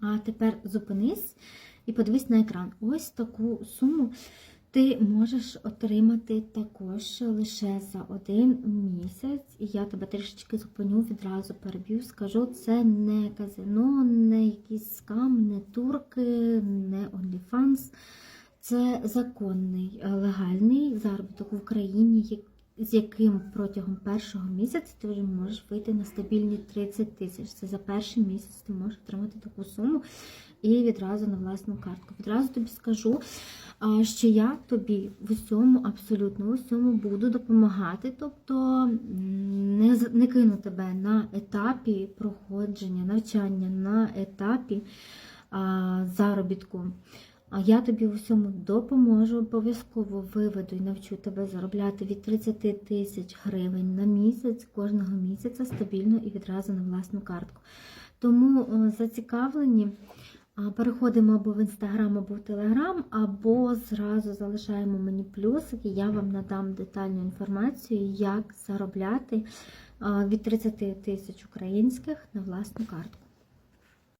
А тепер зупинись і подивись на екран. Ось таку суму ти можеш отримати також лише за один місяць. І я тебе трішечки зупиню, відразу переб'ю, скажу, це не казино, не якийсь скам, не турки, не OnlyFans. Це законний, легальний заробіток в Україні, з яким протягом першого місяця ти вже можеш вийти на стабільні 30 тисяч. Це за перший місяць ти можеш отримати таку суму і відразу на власну картку. Відразу тобі скажу, що я тобі в усьому, абсолютно в усьому буду допомагати. Тобто не, не кину тебе на етапі проходження, навчання, на етапі а, заробітку. А я тобі в усьому допоможу, обов'язково виведу і навчу тебе заробляти від 30 тисяч гривень на місяць кожного місяця стабільно і відразу на власну картку. Тому зацікавлені. Переходимо або в інстаграм, або в телеграм, або зразу залишаємо мені плюсики. Я вам надам детальну інформацію, як заробляти від 30 тисяч українських на власну картку.